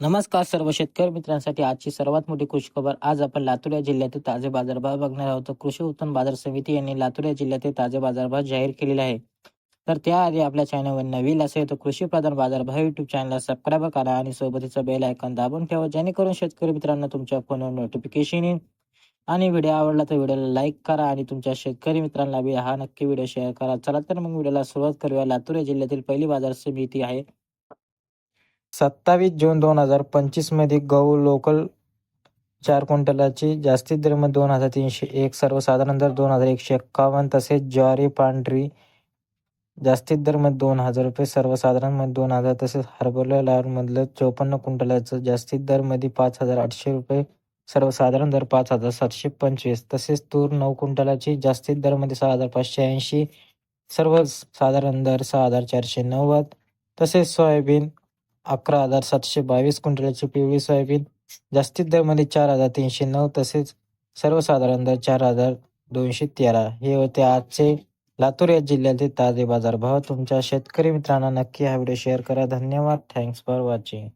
नमस्कार सर्व शेतकरी मित्रांसाठी आजची सर्वात मोठी कृषी खबर आज आपण लातूर या जिल्ह्यातील ताजे बाजारभाव बघणार आहोत. कृषी उत्पन्न बाजार समिती यांनी लातूर या जिल्ह्यातील ताजे बाजारभाव जाहीर केलेले आहे. तर त्याआधी आपल्या चॅनलवर नवीन असेल तर कृषी प्रधान बाजारभाव युट्यूब चॅनलला सबस्क्राईब करा आणि सोबतीचा बेल आयकॉन दाबून ठेवा जेणेकरून शेतकरी मित्रांना तुमच्या फोनवर नोटिफिकेशन येईल. आणि व्हिडिओ आवडला तर व्हिडिओला लाईक करा आणि तुमच्या शेतकरी मित्रांना बी हा नक्की व्हिडिओ शेअर करा. चला तर मग व्हिडिओला सुरुवात करूया. लातूर या जिल्ह्यातील पहिली बाजार समिती आहे. सत्तावीस जून दोन हजार पंचवीसमध्ये गहू लोकल चार क्विंटलाची जास्तीत दर मग दोन हजार तीनशे एक सर्वसाधारण दर दोन हजार एकशे एक्कावन्न तसेच ज्वारी पांढरी जास्तीत दर मग दोन हजार रुपये सर्वसाधारणमध्ये दोन हजार तसेच हरभरा लाल चोपन्न चौपन्न क्विंटलाचं जास्तीत दरमध्ये पाच हजार आठशे रुपये सर्वसाधारण दर पाच हजार सातशे पंचवीस तसेच तूर नऊ क्विंटलाची जास्तीत दरमध्ये सहा हजार पाचशे ऐंशी सर्वसाधारण दर सहा हजार चारशे नव्वद तसेच सोयाबीन अकरा हजार सातशे बावीस क्विंटलची पिवळी सोयाबीन जास्तीत दरमध्ये चार हजार तीनशे नऊ तसेच सर्वसाधारण दर चार हजार दोनशे तेरा. हे होते आजचे लातूर या जिल्ह्यातील ताजे बाजारभाव तुमच्या शेतकरी मित्रांना नक्की हा व्हिडिओ शेअर करा. धन्यवाद. Thanks for watching